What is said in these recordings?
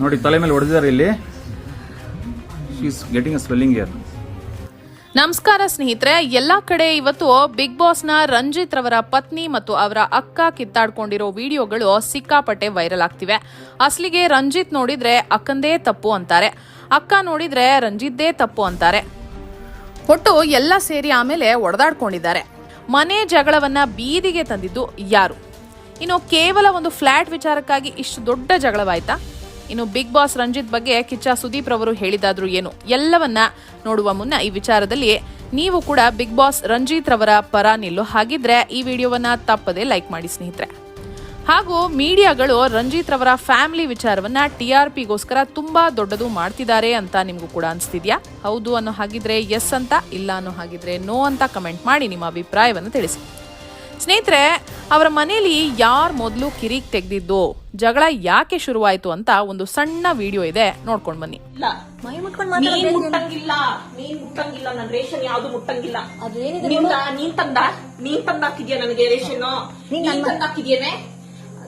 ನೋಡಿ, ತಲೆ ಮೇಲೆ ಹೊಡೆದಿದ್ದಾರೆ ಇಲ್ಲಿ. She's getting a swelling here ನಮಸ್ಕಾರ ಸ್ನೇಹಿತರೆ. ಎಲ್ಲಾ ಕಡೆ ಇವತ್ತು ಬಿಗ್ ಬಾಸ್ನ ರಂಜಿತ್ ರವರ ಪತ್ನಿ ಮತ್ತು ಅವರ ಅಕ್ಕ ಕಿತ್ತಾಡ್ಕೊಂಡಿರೋ ವಿಡಿಯೋಗಳು ಸಿಕ್ಕಾಪಟ್ಟೆ ವೈರಲ್ ಆಗ್ತಿವೆ. ಅಸಲಿಗೆ ರಂಜಿತ್ ನೋಡಿದ್ರೆ ಅಕ್ಕಂದೇ ತಪ್ಪು ಅಂತಾರೆ. ಅಕ್ಕ ನೋಡಿದ್ರೆ ರಂಜಿತ್ದೇ ತಪ್ಪು ಅಂತಾರೆ. ಒಟ್ಟು ಎಲ್ಲ ಸೇರಿ ಆಮೇಲೆ ಒಡೆದಾಡ್ಕೊಂಡಿದ್ದಾರೆ. ಮನೆ ಜಗಳವನ್ನ ಬೀದಿಗೆ ತಂದಿದ್ದು ಯಾರು? ಇನ್ನು ಕೇವಲ ಒಂದು ಫ್ಲಾಟ್ ವಿಚಾರಕ್ಕಾಗಿ ಇಷ್ಟು ದೊಡ್ಡ ಜಗಳವಾಯ್ತಾ? ಇನ್ನು ಬಿಗ್ ಬಾಸ್ ರಂಜಿತ್ ಬಗ್ಗೆ ಕಿಚ್ಚ ಸುದೀಪ್ ರವರು ಹೇಳಿದಾದ್ರು ಏನು? ಎಲ್ಲವನ್ನ ನೋಡುವ ಮುನ್ನ ಈ ವಿಚಾರದಲ್ಲಿ ನೀವು ಕೂಡ ಬಿಗ್ ಬಾಸ್ ರಂಜಿತ್ ರವರ ಪರ ನಿಲ್ಲು. ಹಾಗಿದ್ರೆ ಈ ವಿಡಿಯೋವನ್ನ ತಪ್ಪದೆ ಲೈಕ್ ಮಾಡಿ ಸ್ನೇಹಿತರೆ. ಹಾಗೂ ಮೀಡಿಯಾಗಳು ರಂಜಿತ್ ರವರ ಫ್ಯಾಮಿಲಿ ವಿಚಾರವನ್ನ ಟಿ ಆರ್ ಪಿಗೋಸ್ಕರ ತುಂಬಾ ದೊಡ್ಡದು ಮಾಡ್ತಿದ್ದಾರೆ ಅಂತ ನಿಮಗೂ ಕೂಡ ಅನಿಸ್ತಿದ್ಯಾ? ಹೌದು ಅನ್ನೋ ಹಾಗಿದ್ರೆ ಎಸ್ ಅಂತ, ಇಲ್ಲ ಅನ್ನೋ ಹಾಗಿದ್ರೆ ನೋ ಅಂತ ಕಮೆಂಟ್ ಮಾಡಿ ನಿಮ್ಮ ಅಭಿಪ್ರಾಯವನ್ನು ತಿಳಿಸಿ. ಸ್ನೇಹಿತರೆ ಅವರ ಮನೆಯಲ್ಲಿ ಯಾರು ಮೊದಲು ಕಿರಿಕ್ ತೆಗೆದಿದ್ದು ಜಗಳ ಯಾಕೆ ಶುರುವಾಯಿತು ಅಂತ ಒಂದು ಸಣ್ಣ ವಿಡಿಯೋ ಇದೆ ನೋಡ್ಕೊಂಡು ಬನ್ನಿ. ಇಲ್ಲ. ಮೈ ಮುಟ್ಕೊಂಡ್ ನೀನ್ ಮಾತಾಡೋದು ಮುಟ್ಟಂಗಿಲ್ಲ. ನೀನ್ ಮುಟ್ಟಂಗಿಲ್ಲ. ನನ್ ರೇಷನ್ ಯಾವ್ದು ಮುಟ್ಟಂಗಿಲ್ಲ. ನಿಂದ ನೀನ್ ತಂದ? ನೀನ್ ತಂದಾಕಿದ್ಯಾ ನನಗೆ ರೇಷನ್ ನೀನ್ ತಂದಾಕಿದ್ಯೇನೆ?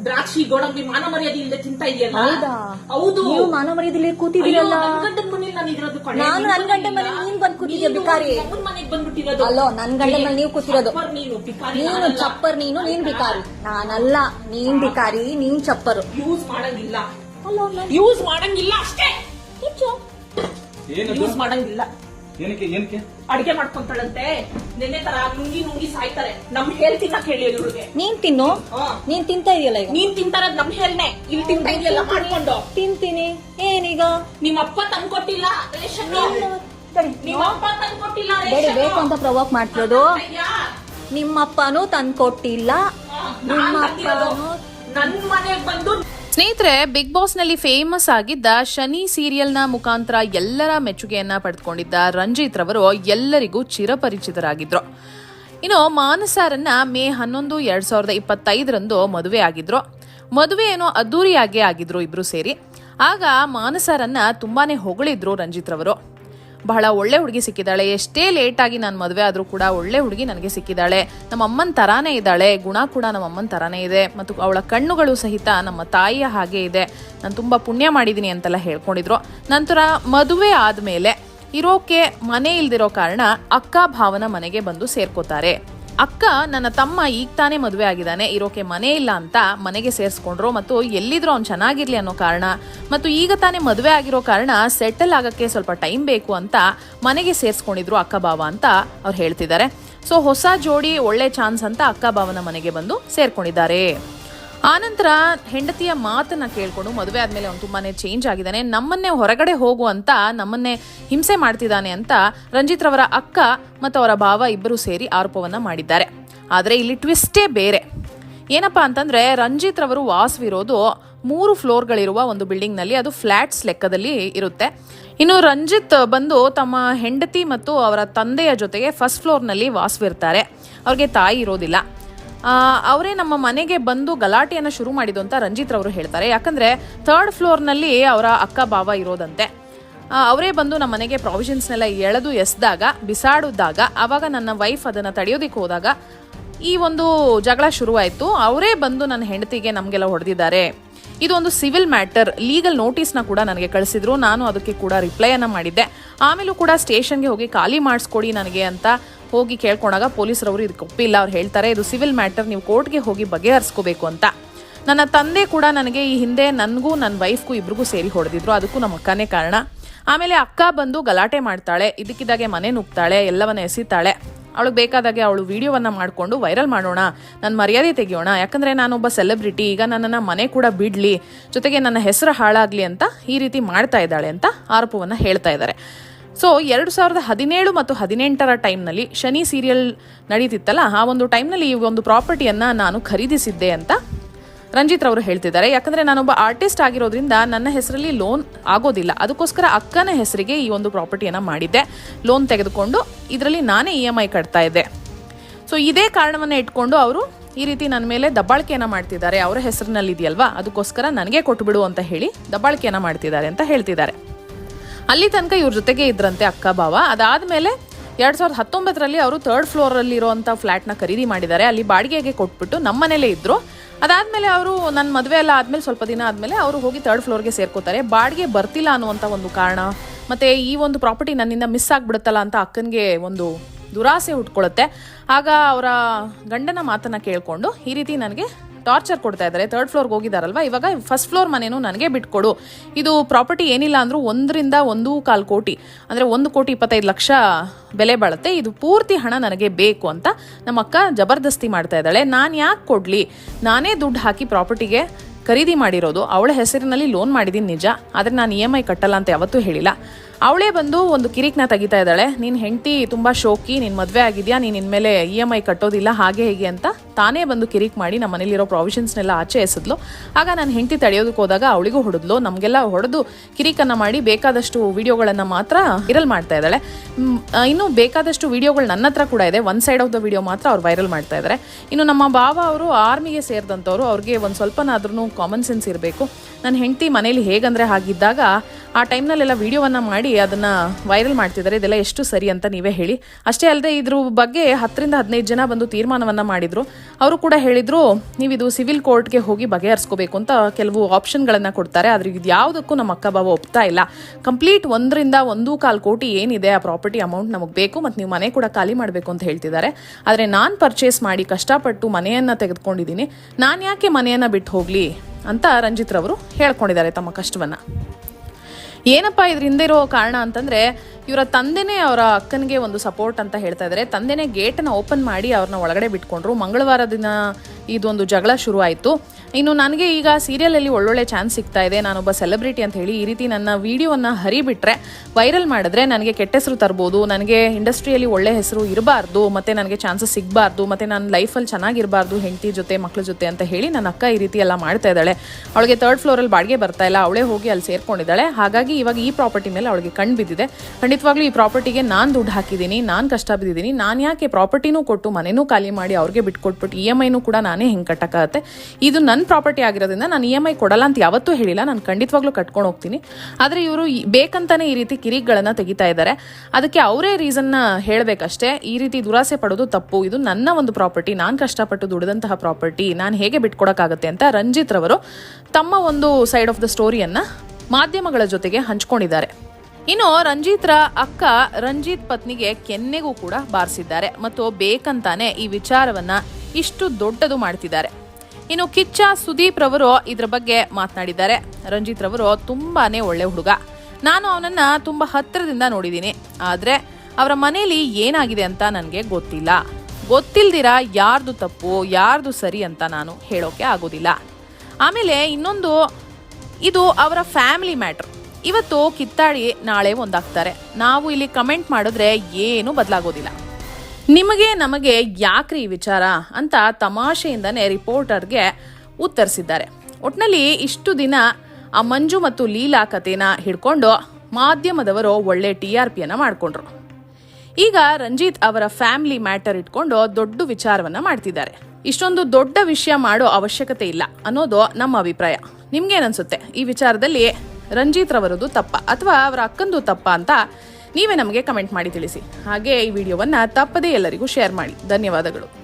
ದ್ರಾಕ್ಷಿ ಗೋಡಂಬಿ ಮಾನ ಮರ್ಯಾದೆ ಇಲ್ಲದೆ ತಿಂತಾ ಇದೆಯಲ್ಲ ಹೌದಾ? ಹೌದು ನೀವು ಮಾನ ಮರ್ಯಾದೆಲಿ ಕೂತಿದ್ದೀರಲ್ಲ ಅಯ್ಯೋ, ನನ್ ಗಂಡನ್ ಮನೇಲಿ ನಾನು ಇರೋದು ಕಣೆ. ನಾನು ನಿನ್ ನನ್ ಗಂಡನ್ ಮನೇಲಿಲ್ಲ. ಮನೇಲಿ ನೀನ್ ಬಂದ್ ಕೂತಿದ್ಯಾ ನೀನು ಬಿಕಾರಿ. ನಮ್ಮನ್ ಮನೆಗ್ ಬಂದ್ಬಿಟ್ಟಿರೋದು ಅಲ್ಲೋ ನನ್ ಗಂಡನ್ ಮನೇಲಿ ನೀವು ಕೂತಿರೋದು ಚಪ್ಪರ್ ನೀನು ಬಿಕಾರಿ ನೀನು ನಾನಲ್ಲ. ಚಪ್ಪರ್ ನೀನು ನೀನ್ ಬಿಕಾರಿ ನಾನಲ್ಲ ನೀನ್ ಬಿಕಾರಿ ನೀನ್ ಚಪ್ಪರು ಯೂಸ್ ಮಾಡಂಗಿಲ್ಲ ಅಲ್ಲೋ ಯೂಸ್ ಮಾಡಂಗಿಲ್ಲ ಅಷ್ಟೇ ಹುಚ್ಚು. ಯೂಸ್ ಮಾಡಂಗಿಲ್ಲ ಏನಕ್ಕೆ ಏನಕ್ಕೆ? ಅಡಿಗೆ ಮಾಡ್ಕೊಂತಾಳಂತೆ. ನಿನ್ನೆ ತರ ನುಂಗಿ ನುಂಗಿ ಸಾಯ್ತಾರೆ. ನಮ್ ಹೇಳ್ ತಿನ್ನಕ್ ಹೇಳಿ ಇವ್ರಿಗೆ. ನೀನ್ ತಿನ್ನು? ಹಾ. ನೀನ್ ತಿಂತಾ ಇದೆಯಲ್ಲ ಈಗ? ನೀನ್ ತಿಂತಾರದ್ ನಮ್ ಹೇಳ್ನೆ. ಇಲ್ಲಿ ತಿಂತಾ ಇದೆಯಲ್ಲ ಮಾಡ್ಕೊಂಡು. ತಿಂತೀನಿ. ಏನೀಗ? ನಿಮ್ಮಪ್ಪ ತಂದ್ಕೊಟ್ಟಿಲ್ಲ ರೇಷನ್ ಅಪ್ಪ ತಂದ್ಕೊಟ್ಟಿಲ್ಲ ಬೇಡಿ ಬೇಕು ಅಂತ ಪ್ರವೋಕ್ ಮಾಡ್ತಿರೋದು. ನಿಮ್ಮಪ್ಪನೂ ತಂದ್ಕೊಟ್ಟಿಲ್ಲ. ನಿಮ್ಮ ಅಪ್ಪನೂ ನನ್ ಮನೆಗ್ ಬಂದು ಸ್ನೇಹಿತರೆ ಬಿಗ್ ಬಾಸ್ನಲ್ಲಿ ಫೇಮಸ್ ಆಗಿದ್ದ ಶನಿ ಸೀರಿಯಲ್ನ ಮುಖಾಂತರ ಎಲ್ಲರ ಮೆಚ್ಚುಗೆಯನ್ನ ಪಡೆದುಕೊಂಡಿದ್ದ ರಂಜಿತ್ ರವರು ಎಲ್ಲರಿಗೂ ಚಿರಪರಿಚಿತರಾಗಿದ್ರು. ಇನ್ನು ಮಾನಸಾರನ್ನ ಮೇ ಹನ್ನೊಂದು, ಎರಡ್ ಸಾವಿರದ ಇಪ್ಪತ್ತೈದರಂದು ಮದುವೆ ಆಗಿದ್ರು. ಮದುವೆ ಏನೋ ಅದ್ದೂರಿಯಾಗೇ ಆಗಿದ್ರು ಇಬ್ರು ಸೇರಿ. ಆಗ ಮಾನಸಾರನ್ನ ತುಂಬಾನೇ ಹೊಗಳಿದ್ರು ರಂಜಿತ್ ರವರು. ಬಹಳ ಒಳ್ಳೆ ಹುಡುಗಿ ಸಿಕ್ಕಿದ್ದಾಳೆ. ಎಷ್ಟೇ ಲೇಟ್ ಆಗಿ ನಾನು ಮದುವೆ ಆದರೂ ಕೂಡ ಒಳ್ಳೆ ಹುಡುಗಿ ನನಗೆ ಸಿಕ್ಕಿದ್ದಾಳೆ. ನಮ್ಮ ಅಮ್ಮನ ತರಾನೇ ಇದ್ದಾಳೆ. ಗುಣ ಕೂಡ ನಮ್ಮ ಅಮ್ಮನ ತರಾನೇ ಇದೆ. ಮತ್ತು ಅವಳ ಕಣ್ಣುಗಳು ಸಹಿತ ನಮ್ಮ ತಾಯಿಯ ಹಾಗೆ ಇದೆ. ನಾನು ತುಂಬ ಪುಣ್ಯ ಮಾಡಿದ್ದೀನಿ ಅಂತೆಲ್ಲ ಹೇಳ್ಕೊಂಡಿದ್ರು. ನಂತರ ಮದುವೆ ಆದಮೇಲೆ ಇರೋಕೆ ಮನೆ ಇಲ್ದಿರೋ ಕಾರಣ ಅಕ್ಕ ಭಾವನ ಮನೆಗೆ ಬಂದು ಸೇರ್ಕೋತಾರೆ. ಅಕ್ಕ ನನ್ನ ತಮ್ಮ ಈಗ ತಾನೇ ಮದುವೆ ಆಗಿದ್ದಾನೆ, ಇರೋಕೆ ಮನೆ ಇಲ್ಲ ಅಂತ ಮನೆಗೆ ಸೇರಿಸ್ಕೊಂಡ್ರು ಮತ್ತು ಎಲ್ಲಿದ್ರು ಅವ್ನು ಚೆನ್ನಾಗಿರ್ಲಿ ಅನ್ನೋ ಕಾರಣ ಮತ್ತು ಈಗ ತಾನೇ ಮದುವೆ ಆಗಿರೋ ಕಾರಣ ಸೆಟಲ್ ಆಗಕ್ಕೆ ಸ್ವಲ್ಪ ಟೈಮ್ ಬೇಕು ಅಂತ ಮನೆಗೆ ಸೇರಿಸ್ಕೊಂಡಿದ್ರು ಅಕ್ಕ ಬಾವ ಅಂತ ಅವ್ರು ಹೇಳ್ತಿದ್ದಾರೆ. ಸೊ ಹೊಸ ಜೋಡಿ ಒಳ್ಳೆ ಚಾನ್ಸ್ ಅಂತ ಅಕ್ಕ ಬಾವನ ಮನೆಗೆ ಬಂದು ಸೇರ್ಕೊಂಡಿದ್ದಾರೆ. ಆನಂತರ ಹೆಂಡತಿಯ ಮಾತನ್ನ ಕೇಳ್ಕೊಂಡು ಮದುವೆ ಆದ್ಮೇಲೆ ಅವನು ತುಂಬಾನೇ ಚೇಂಜ್ ಆಗಿದ್ದಾನೆ. ನಮ್ಮನ್ನೇ ಹೊರಗಡೆ ಹೋಗು ಅಂತ, ನಮ್ಮನ್ನೇ ಹಿಂಸೆ ಮಾಡ್ತಿದ್ದಾನೆ ಅಂತ ರಂಜಿತ್ ರವರ ಅಕ್ಕ ಮತ್ತು ಅವರ ಭಾವ ಇಬ್ಬರು ಸೇರಿ ಆರೋಪವನ್ನ ಮಾಡಿದ್ದಾರೆ. ಆದರೆ ಇಲ್ಲಿ ಟ್ವಿಸ್ಟೇ ಬೇರೆ. ಏನಪ್ಪಾ ಅಂತಂದ್ರೆ ರಂಜಿತ್ ರವರು ವಾಸವಿರೋದು ಮೂರು ಫ್ಲೋರ್ಗಳಿರುವ ಒಂದು ಬಿಲ್ಡಿಂಗ್ನಲ್ಲಿ ಅದು ಫ್ಲ್ಯಾಟ್ಸ್ ಲೆಕ್ಕದಲ್ಲಿ ಇರುತ್ತೆ. ಇನ್ನು ರಂಜಿತ್ ಬಂದು ತಮ್ಮ ಹೆಂಡತಿ ಮತ್ತು ಅವರ ತಂದೆಯ ಜೊತೆಗೆ ಫಸ್ಟ್ ಫ್ಲೋರ್ನಲ್ಲಿ ವಾಸವಿರ್ತಾರೆ ಅವ್ರಿಗೆ ತಾಯಿ ಇರೋದಿಲ್ಲ. ಅವರೇ ನಮ್ಮ ಮನೆಗೆ ಬಂದು ಗಲಾಟೆಯನ್ನು ಶುರು ಮಾಡಿದ್ದು ಅಂತ ರಂಜಿತ್ ರವರು ಹೇಳ್ತಾರೆ. ಯಾಕಂದ್ರೆ ಥರ್ಡ್ ಫ್ಲೋರ್ನಲ್ಲಿ ಅವರ ಅಕ್ಕ ಭಾವ ಇರೋದಂತೆ. ಅವರೇ ಬಂದು ನಮ್ಮ ಮನೆಗೆ ಪ್ರಾವಿಷನ್ಸ್ನೆಲ್ಲ ಎಳೆದು ಎಸ್ದಾಗ, ಬಿಸಾಡಿದಾಗ ಆವಾಗ ನನ್ನ ವೈಫ್ ಅದನ್ನು ತಡೆಯೋದಕ್ಕೆ ಹೋದಾಗ ಈ ಒಂದು ಜಗಳ ಶುರುವಾಯಿತು. ಅವರೇ ಬಂದು ನನ್ನ ಹೆಂಡತಿಗೆ ನಮಗೆಲ್ಲ ಹೊಡೆದಿದ್ದಾರೆ. ಇದು ಒಂದು ಸಿವಿಲ್ ಮ್ಯಾಟರ್. ಲೀಗಲ್ ನೋಟಿಸ್ನ ಕೂಡ ನನಗೆ ಕಳಿಸಿದ್ರು. ನಾನು ಅದಕ್ಕೆ ಕೂಡ ರಿಪ್ಲೈಯನ್ನು ಮಾಡಿದ್ದೆ. ಆಮೇಲೂ ಕೂಡ ಸ್ಟೇಷನ್ಗೆ ಹೋಗಿ ಖಾಲಿ ಮಾಡಿಸ್ಕೊಡಿ ನನಗೆ ಅಂತ ಹೋಗಿ ಕೇಳ್ಕೊಂಡಾಗ ಪೊಲೀಸರವರು ಇದಕ್ಕೆ ಒಪ್ಪಿಲ್ಲ. ಅವ್ರು ಹೇಳ್ತಾರೆ, ಇದು ಸಿವಿಲ್ ಮ್ಯಾಟರ್. ನೀವು ಕೋರ್ಟ್ಗೆ ಹೋಗಿ ಬಗೆಹರಿಸ್ಕೋಬೇಕು ಅಂತ. ನನ್ನ ತಂದೆ ಕೂಡ ನನಗೆ ಈ ಹಿಂದೆ ನನಗೂ ನನ್ನ ವೈಫ್ಗೂ ಇಬ್ರಿಗೂ ಸೇರಿ ಹೊಡೆದಿದ್ರು. ಅದಕ್ಕೂ ನಮ್ಮ ಅಕ್ಕನೇ ಕಾರಣ. ಆಮೇಲೆ ಅಕ್ಕ ಬಂದು ಗಲಾಟೆ ಮಾಡ್ತಾಳೆ. ಇದಕ್ಕಿದ್ದಾಗೆ ಮನೆ ನುಗ್ತಾಳೆ. ಎಲ್ಲವನ್ನ ಎಸಿತಾಳೆ. ಅವಳಿಗೆ ಬೇಕಾದಾಗೆ ಅವಳು ವಿಡಿಯೋವನ್ನ ಮಾಡಿಕೊಂಡು ವೈರಲ್ ಮಾಡೋಣ ನನ್ನ ಮರ್ಯಾದೆ ತೆಗಿಯೋಣ, ಯಾಕಂದ್ರೆ ಒಬ್ಬ ಸೆಲೆಬ್ರಿಟಿ ಈಗ ನನ್ನನ್ನು ಮನೆ ಕೂಡ ಬಿಡ್ಲಿ, ಜೊತೆಗೆ ನನ್ನ ಹೆಸರು ಹಾಳಾಗ್ಲಿ ಅಂತ ಈ ರೀತಿ ಮಾಡ್ತಾ ಇದ್ದಾಳೆ ಅಂತ ಆರೋಪವನ್ನು ಹೇಳ್ತಾ ಇದ್ದಾರೆ ಸೊ ಎರಡು ಸಾವಿರದ ಹದಿನೇಳು ಮತ್ತು ಹದಿನೆಂಟರ ಟೈಮ್ನಲ್ಲಿ ಶನಿ ಸೀರಿಯಲ್ ನಡೀತಿತ್ತಲ್ಲ, ಆ ಒಂದು ಟೈಮ್ನಲ್ಲಿ ಈ ಒಂದು ಪ್ರಾಪರ್ಟಿಯನ್ನು ನಾನು ಖರೀದಿಸಿದ್ದೆ ಅಂತ ರಂಜಿತ್ ಅವರು ಹೇಳ್ತಿದ್ದಾರೆ. ಯಾಕಂದರೆ ನಾನೊಬ್ಬ ಆರ್ಟಿಸ್ಟ್ ಆಗಿರೋದ್ರಿಂದ ನನ್ನ ಹೆಸರಲ್ಲಿ ಲೋನ್ ಆಗೋದಿಲ್ಲ. ಅದಕ್ಕೋಸ್ಕರ ಅಕ್ಕನ ಹೆಸರಿಗೆ ಈ ಒಂದು ಪ್ರಾಪರ್ಟಿಯನ್ನು ಮಾಡಿದ್ದೆ. ಲೋನ್ ತೆಗೆದುಕೊಂಡು ಇದರಲ್ಲಿ ನಾನೇ ಇ ಎಂ ಐ ಕಟ್ತಾ ಇದ್ದೆ. ಸೊ ಇದೇ ಕಾರಣವನ್ನು ಇಟ್ಕೊಂಡು ಅವರು ಈ ರೀತಿ ನನ್ನ ಮೇಲೆ ದಬ್ಬಾಳಿಕೆಯನ್ನು ಮಾಡ್ತಿದ್ದಾರೆ. ಅವರ ಹೆಸರಿನಲ್ಲಿ ಇದೆಯಲ್ವಾ ಅದಕ್ಕೋಸ್ಕರ ನನಗೆ ಕೊಟ್ಟುಬಿಡು ಅಂತ ಹೇಳಿ ದಬ್ಬಾಳಿಕೆಯನ್ನು ಮಾಡ್ತಿದ್ದಾರೆ ಅಂತ ಹೇಳ್ತಿದ್ದಾರೆ. ಅಲ್ಲಿ ತನಕ ಇವ್ರ ಜೊತೆಗೆ ಇದ್ರಂತೆ ಅಕ್ಕ, ಭಾವ. ಅದಾದಮೇಲೆ ಎರಡು ಸಾವಿರದ ಹತ್ತೊಂಬತ್ತರಲ್ಲಿ ಅವರು ಥರ್ಡ್ ಫ್ಲೋರಲ್ಲಿ ಇರುವಂಥ ಫ್ಲ್ಯಾಟ್ನ ಖರೀದಿ ಮಾಡಿದ್ದಾರೆ. ಅಲ್ಲಿ ಬಾಡಿಗೆಗೆ ಕೊಟ್ಬಿಟ್ಟು ನಮ್ಮ ಮನೇಲೇ ಇದ್ದರು ಅದಾದಮೇಲೆ ಅವರು ನನ್ನ ಮದುವೆ ಎಲ್ಲ ಆದಮೇಲೆ ಸ್ವಲ್ಪ ದಿನ ಆದಮೇಲೆ ಅವರು ಹೋಗಿ ತರ್ಡ್ ಫ್ಲೋರ್ಗೆ ಸೇರ್ಕೋತಾರೆ. ಬಾಡಿಗೆ ಬರ್ತಿಲ್ಲ ಅನ್ನುವಂಥ ಒಂದು ಕಾರಣ ಮತ್ತು ಈ ಒಂದು ಪ್ರಾಪರ್ಟಿ ನನ್ನಿಂದ ಮಿಸ್ ಆಗಿಬಿಡುತ್ತಲ್ಲ ಅಂತ ಅಕ್ಕನಿಗೆ ಒಂದು ದುರಾಸೆ ಹುಟ್ಕೊಳ್ಳುತ್ತೆ ಆಗ ಅವರ ಗಂಡನ ಮಾತನ್ನ ಕೇಳಿಕೊಂಡು ಈ ರೀತಿ ನನಗೆ ಟಾರ್ಚರ್ ಕೊಡ್ತಾ ಇದ್ದಾರೆ. ತರ್ಡ್ ಫ್ಲೋರ್ಗೆ ಹೋಗಿದಾರಲ್ವಾ? ಇವಾಗ ಫಸ್ಟ್ ಫ್ಲೋರ್ ಮನೇನು ನನಗೆ ಬಿಟ್ಕೊಡು. ಇದು ಪ್ರಾಪರ್ಟಿ ಏನಿಲ್ಲ ಅಂದರೂ ಒಂದರಿಂದ ಒಂದು ಕಾಲು ಕೋಟಿ. ಅಂದರೆ ಒಂದು ಕೋಟಿ ಇಪ್ಪತ್ತೈದು ಲಕ್ಷ ಬೆಲೆ ಬಾಳುತ್ತೆ. ಇದು ಪೂರ್ತಿ ಹಣ ನನಗೆ ಬೇಕು ಅಂತ ನಮ್ಮ ಅಕ್ಕ ಜಬರ್ದಸ್ತಿ ಮಾಡ್ತಾ ಇದ್ದಾಳೆ. ನಾನು ಯಾಕೆ ಕೊಡಲಿ? ನಾನೇ ದುಡ್ಡು ಹಾಕಿ ಪ್ರಾಪರ್ಟಿಗೆ ಖರೀದಿ ಮಾಡಿರೋದು ಅವಳ ಹೆಸರಿನಲ್ಲಿ ಲೋನ್ ಮಾಡಿದ್ದೀನಿ ನಿಜ, ಆದರೆ ನಾನು ಇ ಎಂ ಐ ಕಟ್ಟಲ್ಲ ಅಂತ ಯಾವತ್ತೂ ಹೇಳಿಲ್ಲ. ಅವಳೇ ಬಂದು ಒಂದು ಕಿರಿಕ್ನ ತೆಗಿತಾ ಇದ್ದಾಳೆ. ನಿನ್ನ ಹೆಂಡತಿ ತುಂಬ ಶೋಕಿ ನಿನ್ನ ಮದುವೆ ಆಗಿದೆಯಾ, ನೀನು ಇನ್ಮೇಲೆ ಇ ಎಂ ಐ ಕಟ್ಟೋದಿಲ್ಲ, ಹಾಗೆ ಹೇಗೆ ಅಂತ ತಾನೇ ಬಂದು ಕಿರಿಕ್ ಮಾಡಿ ನಮ್ಮ ಮನೇಲಿರೋ ಪ್ರಾವಿಷನ್ಸ್ನೆಲ್ಲ ಆಚೆ ಎಸೆದ್ಲು. ಆಗ ನಾನು ಹೆಂಡತಿ ತಡೆಯೋದಕ್ಕೆ ಹೋದಾಗ ಅವಳಿಗೂ ಹೊಡೆದ್ಲು. ನಮಗೆಲ್ಲ ಹೊಡೆದು ಕಿರಿಕನ್ನು ಮಾಡಿ ಬೇಕಾದಷ್ಟು ವಿಡಿಯೋಗಳನ್ನು ಮಾತ್ರ ವೈರಲ್ ಮಾಡ್ತಾ ಇದ್ದಾಳೆ. ಇನ್ನು ಬೇಕಾದಷ್ಟು ವಿಡಿಯೋಗಳು ನನ್ನ ಹತ್ರ ಕೂಡ ಇದೆ. One side of the video ಮಾತ್ರ ಅವ್ರು ವೈರಲ್ ಮಾಡ್ತಾ ಇದ್ದಾರೆ ಇನ್ನು ನಮ್ಮ ಬಾವ ಅವರು ಆರ್ಮಿಗೆ ಸೇರಿದಂಥವ್ರು ಅವ್ರಿಗೆ ಒಂದು ಸ್ವಲ್ಪನಾದ್ರೂ ಕಾಮನ್ ಸೆನ್ಸ್ ಇರಬೇಕು ನನ್ನ ಹೆಂಡತಿ ಮನೇಲಿ ಹೇಗಂದ್ರೆ ಹಾಗಿದ್ದಾಗ ಆ ಟೈಮ್ನಲ್ಲೆಲ್ಲ ವೀಡಿಯೋವನ್ನು ಮಾಡಿ ಅದನ್ನು ವೈರಲ್ ಮಾಡ್ತಿದ್ದಾರೆ. ಇದೆಲ್ಲ ಎಷ್ಟು ಸರಿ ಅಂತ ನೀವೇ ಹೇಳಿ. ಅಷ್ಟೇ ಅಲ್ಲದೆ ಇದ್ರ ಬಗ್ಗೆ ಹತ್ತರಿಂದ ಹದಿನೈದು ಜನ ಬಂದು ತೀರ್ಮಾನವನ್ನು ಮಾಡಿದ್ರು. ಅವರು ಕೂಡ ಹೇಳಿದ್ರು ನೀವು ಇದು ಸಿವಿಲ್ ಕೋರ್ಟ್ಗೆ ಹೋಗಿ ಬಗೆಹರಿಸ್ಕೋಬೇಕು ಅಂತ ಕೆಲವು ಆಪ್ಷನ್ಗಳನ್ನು ಕೊಡ್ತಾರೆ. ಆದರೆ ಇದು ಯಾವುದಕ್ಕೂ ನಮ್ಮ ಅಕ್ಕ ಬಾವ ಒಪ್ತಾ ಇಲ್ಲ. ಕಂಪ್ಲೀಟ್ ಒಂದರಿಂದ ಒಂದು ಕಾಲು ಕೋಟಿ ಏನಿದೆ ಆ ಪ್ರಾಪರ್ಟಿ ಅಮೌಂಟ್ ನಮಗೆ ಬೇಕು ಮತ್ತು ನೀವು ಮನೆ ಕೂಡ ಖಾಲಿ ಮಾಡಬೇಕು ಅಂತ ಹೇಳ್ತಿದ್ದಾರೆ. ಆದರೆ ನಾನು ಪರ್ಚೇಸ್ ಮಾಡಿ ಕಷ್ಟಪಟ್ಟು ಮನೆಯನ್ನು ತೆಗೆದುಕೊಂಡಿದ್ದೀನಿ. ನಾನು ಯಾಕೆ ಮನೆಯನ್ನು ಬಿಟ್ಟು ಹೋಗಲಿ? ಅಂತ ರಂಜಿತ್ ರವರು ಹೇಳ್ಕೊಂಡಿದ್ದಾರೆ ತಮ್ಮ ಕಷ್ಟವನ್ನು. ಏನಪ್ಪ ಇದ್ರ ಹಿಂದೆ ಇರೋ ಕಾರಣ ಅಂತಂದ್ರೆ, ಇವರ ತಂದೆನೇ ಅವರ ಅಕ್ಕನಿಗೆ ಒಂದು ಸಪೋರ್ಟ್ ಅಂತ ಹೇಳ್ತಾ ಇದ್ದಾರೆ ತಂದೆನೇ ಗೇಟನ್ನು ಓಪನ್ ಮಾಡಿ ಅವ್ರನ್ನ ಒಳಗಡೆ ಬಿಟ್ಕೊಂಡ್ರು. ಮಂಗಳವಾರ ದಿನ ಇದೊಂದು ಜಗಳ ಶುರುವಾಯಿತು. ಇನ್ನು ನನಗೆ ಈಗ ಸೀರಿಯಲಲ್ಲಿ ಒಳ್ಳೊಳ್ಳೆ ಚಾನ್ಸ್ ಸಿಗ್ತಾ ಇದೆ. ನಾನೊಬ್ಬ ಸೆಲೆಬ್ರಿಟಿ ಅಂತ ಹೇಳಿ ಈ ರೀತಿ ನನ್ನ ವಿಡಿಯೋವನ್ನು ಹರಿಬಿಟ್ರೆ ವೈರಲ್ ಮಾಡಿದ್ರೆ ನನಗೆ ಕೆಟ್ಟ ಹೆಸರು ತರ್ಬೋದು, ನನಗೆ ಇಂಡಸ್ಟ್ರಿಯಲ್ಲಿ ಒಳ್ಳೆ ಹೆಸರು ಇರಬಾರ್ದು, ಮತ್ತು ನನಗೆ ಚಾನ್ಸಸ್ ಸಿಗಬಾರ್ದು, ಮತ್ತು ನಾನು ಲೈಫಲ್ಲಿ ಚೆನ್ನಾಗಿರಬಾರ್ದು, ಹೆಂಡತಿ ಜೊತೆ ಮಕ್ಕಳ ಜೊತೆ ಅಂತ ಹೇಳಿ ನನ್ನ ಅಕ್ಕ ಈ ರೀತಿ ಎಲ್ಲ ಮಾಡ್ತಾ ಇದ್ದಾಳೆ. ಅವಳಿಗೆ ತರ್ಡ್ ಫ್ಲೋರಲ್ಲಿ ಬಾಡಿಗೆ ಬರ್ತಾ ಇಲ್ಲ. ಅವಳೇ ಹೋಗಿ ಅಲ್ಲಿ ಸೇರ್ಕೊಂಡಿದ್ದಾಳೆ. ಹಾಗಾಗಿ ಇವಾಗ ಈ ಪ್ರಾಪರ್ಟಿ ಮೇಲೆ ಅವಳಿಗೆ ಕಣ್ಣು ಬಿದ್ದಿದೆ. ಖಂಡಿತವಾಗ್ಲೂ ಈ ಪ್ರಾಪರ್ಟಿಗೆ ನಾನು ದುಡ್ಡು ಹಾಕಿದ್ದೀನಿ, ನಾನು ಕಷ್ಟ ಬಿದ್ದಿದ್ದೀನಿ. ನಾನು ಯಾಕೆ ಪ್ರಾಪರ್ಟಿನೂ ಕೊಟ್ಟು ಮನೆಯೂ ಖಾಲಿ ಮಾಡಿ ಅವ್ರಿಗೆ ಬಿಟ್ಕೊಟ್ಬಿಟ್ಟು ಇ ಎಂ ಐನೂ ಕೂಡ ನಾನೇ ಹೆಂಗೆ ಕಟ್ಟಕ್ಕಾಗತ್ತೆ? ಇದು ನನ್ನ ಪ್ರಾಪರ್ಟಿ ಆಗಿರೋದ್ರಿಂದ ನಾನು ಇ ಎಂ ಐ ಕೊಡಲ್ಲ ಅಂತ ಯಾವತ್ತೂ ಹೇಳಿಲ್ಲ. ನಾನು ಖಂಡಿತವಾಗ್ಲೂ ಕಟ್ಕೊಂಡು ಹೋಗ್ತೀನಿ. ಆದರೆ ಇವರು ಬೇಕಂತಾನೆ ಈ ರೀತಿ ಕಿರಿಕ್ಗಳನ್ನು ತೆಗಿತಾ ಇದ್ದಾರೆ. ಅದಕ್ಕೆ ಅವರೇ ರೀಸನ್ನ ಹೇಳಬೇಕಷ್ಟೇ. ಈ ರೀತಿ ದುರಾಸೆ ಪಡೋದು ತಪ್ಪು. ಇದು ನನ್ನ ಒಂದು ಪ್ರಾಪರ್ಟಿ. ನಾನು ಕಷ್ಟಪಟ್ಟು ದುಡಿದಂತಹ ಪ್ರಾಪರ್ಟಿ. ನಾನು ಹೇಗೆ ಬಿಟ್ಕೊಡಕ್ಕಾಗತ್ತೆ ಅಂತ ರಂಜಿತ್ ರವರು ತಮ್ಮ ಒಂದು ಸೈಡ್ ಆಫ್ ದ ಸ್ಟೋರಿಯನ್ನ ಮಾಧ್ಯಮಗಳ ಜೊತೆಗೆ ಹಂಚ್ಕೊಂಡಿದ್ದಾರೆ. ಇನ್ನು ರಂಜಿತ್ರ ಅಕ್ಕ ರಂಜಿತ್ ಪತ್ನಿಗೆ ಕೆನ್ನೆಗೂ ಕೂಡ ಬಾರಿಸಿದ್ದಾರೆ. ಮತ್ತು ಬೇಕಂತಾನೆ ಈ ವಿಚಾರವನ್ನ ಇಷ್ಟು ದೊಡ್ಡದು ಮಾಡ್ತಿದ್ದಾರೆ. ಇನ್ನು ಕಿಚ್ಚ ಸುದೀಪ್ ರವರು ಇದ್ರ ಬಗ್ಗೆ ಮಾತನಾಡಿದ್ದಾರೆ. ರಂಜಿತ್ ರವರು ತುಂಬಾನೇ ಒಳ್ಳೆ ಹುಡುಗ. ನಾನು ಅವನನ್ನ ತುಂಬಾ ಹತ್ತಿರದಿಂದ ನೋಡಿದ್ದೀನಿ ಆದ್ರೆ ಅವರ ಮನೆಯಲ್ಲಿ ಏನಾಗಿದೆ ಅಂತ ನನಗೆ ಗೊತ್ತಿಲ್ಲ. ಗೊತ್ತಿಲ್ದಿರ ಯಾರ್ದು ತಪ್ಪು, ಯಾರ್ದು ಸರಿ ಅಂತ ನಾನು ಹೇಳೋಕೆ ಆಗೋದಿಲ್ಲ. ಆಮೇಲೆ ಇನ್ನೊಂದು, ಇದು ಅವರ ಫ್ಯಾಮಿಲಿ ಮ್ಯಾಟ್ರ್. ಇವತ್ತು ಕಿತ್ತಾಡಿ ನಾಳೆ ಒಂದಾಗ್ತಾರೆ. ನಾವು ಇಲ್ಲಿ ಕಮೆಂಟ್ ಮಾಡಿದ್ರೆ ಏನು ಬದಲಾಗೋದಿಲ್ಲ. ನಿಮಗೆ ನಮಗೆ ಯಾಕ್ರಿ ಈ ವಿಚಾರ ಅಂತ ತಮಾಷೆಯಿಂದನೇ ರಿಪೋರ್ಟರ್ಗೆ ಉತ್ತರಿಸಿದ್ದಾರೆ. ಒಟ್ನಲ್ಲಿ ಇಷ್ಟು ದಿನ ಆ ಮಂಜು ಮತ್ತು ಲೀಲಾ ಕಥೆನ ಹಿಡ್ಕೊಂಡು ಮಾಧ್ಯಮದವರು ಒಳ್ಳೆ ಟಿ ಆರ್ ಪಿಯನ್ನು ಮಾಡಿಕೊಂಡ್ರು. ಈಗ ರಂಜಿತ್ ಅವರ ಫ್ಯಾಮಿಲಿ ಮ್ಯಾಟರ್ ಇಟ್ಕೊಂಡು ದೊಡ್ಡ ವಿಚಾರವನ್ನ ಮಾಡ್ತಿದ್ದಾರೆ. ಇಷ್ಟೊಂದು ದೊಡ್ಡ ವಿಷಯ ಮಾಡೋ ಅವಶ್ಯಕತೆ ಇಲ್ಲ ಅನ್ನೋದು ನಮ್ಮ ಅಭಿಪ್ರಾಯ. ನಿಮ್ಗೇನನ್ಸುತ್ತೆ ಈ ವಿಚಾರದಲ್ಲಿ ರಂಜಿತ್ ರವರದು ತಪ್ಪ ಅಥವಾ ಅವರ ಅಕ್ಕಂದು ತಪ್ಪ ಅಂತ ನೀವೇ ನಮಗೆ ಕಮೆಂಟ್ ಮಾಡಿ ತಿಳಿಸಿ. ಹಾಗೆ ಈ ವಿಡಿಯೋವನ್ನು ತಪ್ಪದೇ ಎಲ್ಲರಿಗೂ ಶೇರ್ ಮಾಡಿ. ಧನ್ಯವಾದಗಳು.